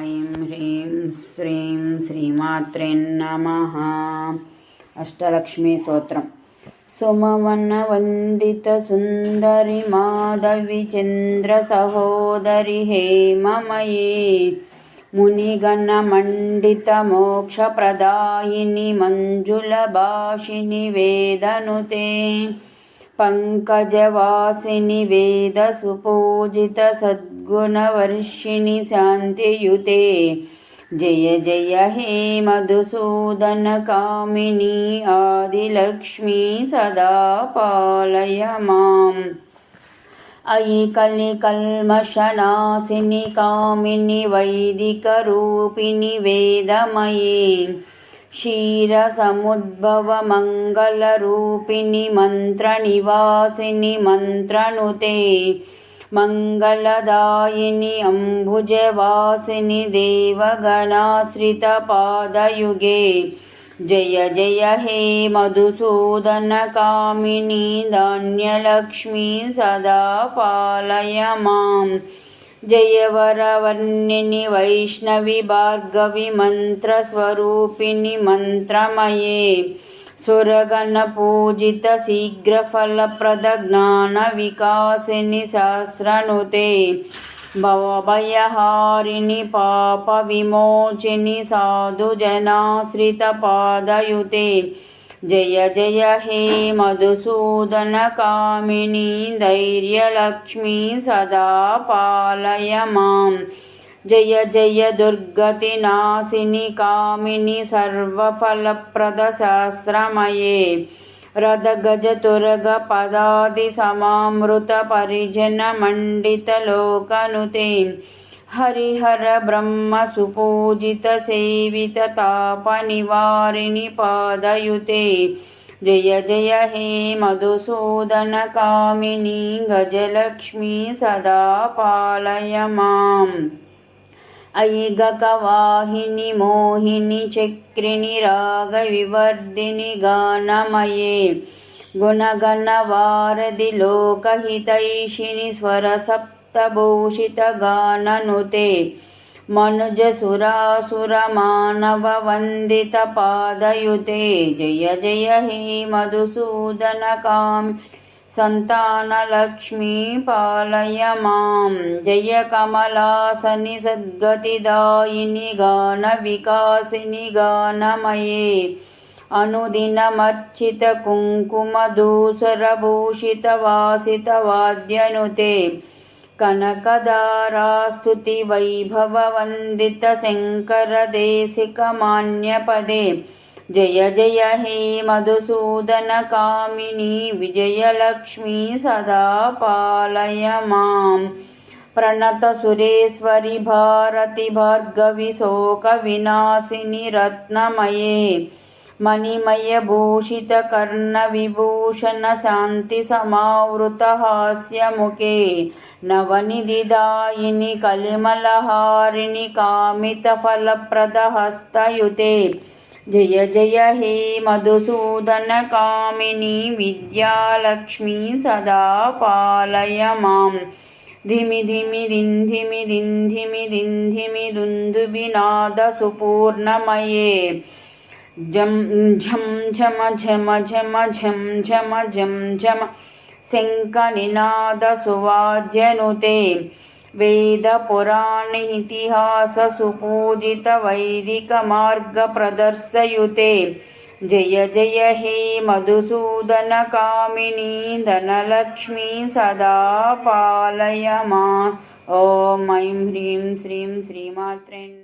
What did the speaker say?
ఐం హ్రీం శ్రీం శ్రీమాత్రేన్నమ అష్టలక్ష్మీ స్తోత్రం सुमवनवन्दितसुन्दरि माधविचन्द्रसहोदरि हेममये मुनिगणमण्डितमोक्षप्रदायिनि मञ्जुलभाषिनि वेदनुते पङ्कजवासिनि वेदसुपूजितसद्गुणवर्षिणि शान्तियुते जय जय हे मधुसूदनकामिनी आदिलक्ष्मी सदा पालय माम् अयि कलिकल्मषनाशिनि कामिनि वैदिकरूपिणि वेदमयी क्षीरसमुद्भवमङ्गलरूपिणि मन्त्रनिवासिनि मन्त्रनुते मङ्गलदायिनि अम्बुजवासिनि देवगणाश्रितपादयुगे जय जय हे मधुसूदनकामिनी धान्यलक्ष्मी सदा पालय माम् जयवरवर्णिनि वैष्णवि भार्गवि मन्त्रस्वरूपिणि मन्त्रमये सुरगणपूजितशीघ्रफलप्रदज्ञानविकासिनि सहस्रनुते भवभयहारिणि पापविमोचिनि साधुजनाश्रितपादयुते जय जय हे मधुसूदनकामिनी धैर्यलक्ष्मी सदा पालय माम् जय जय दुर्गतिनाशिनि कामिनि सर्वफलप्रदशास्त्रमये रथगजतुरगपदादिसमामृतपरिजनमण्डितलोकनुते हरिहरब्रह्मसुपूजितसेविततापनिवारिणि पादयुते। जय जय हे मधुसूदनकामिनी गजलक्ष्मी सदा पालय माम्। अयि गकवाहिनि मोहिनि, चक्रिणि, रागविवर्धिनि गानमये। गुणगणवारधि लोकहितैषिणि स्वरसप् भूषितगाननुते मनुजसुरासुरमानववन्दितपादयुते। जय जय हे मधुसूदनकां सन्तानलक्ष्मी पालय माँ जय कमलासनि सद्गतिदायिनि गानविकासिनि गानमये। अनुदिनमर्चितकुङ्कुमधूसरभूषितवासितवाद्यनुते कनकदारास्तुतिवैभववन्दितशङ्करदेशिकमान्यपदे। जय जय हे मधुसूदनकामिनी विजयलक्ष्मी सदा पालय माम्। प्रणतसुरेश्वरि भारति भार्गवि शोकविनाशिनि रत्नमये। मणिमयभूषितकर्णविभूषणशान्तिसमावृतहास्यमुखे नवनिधिदायिनि कलिमलहारिणि कामितफलप्रदहस्तयुते जय जय हे मधुसूदनकामिनी विद्यालक्ष्मी सदा पालय माम् धिमि धिमि दिन्धिमि दिन्धिमि दिन्धिमि दुन्दुभिनादसुपूर्णमये जं झं झम झम झम झं झम झं झम। शङ्खनिनादसुवाद्यनुते वेदपुराणेतिहाससुपूजितवैदिकमार्गप्रदर्शयुते। जय जय, हे मधुसूदनकामिनी धनलक्ष्मी सदा पालय मा। ॐ ऐं ह्रीं श्रीं श्रीमात्रे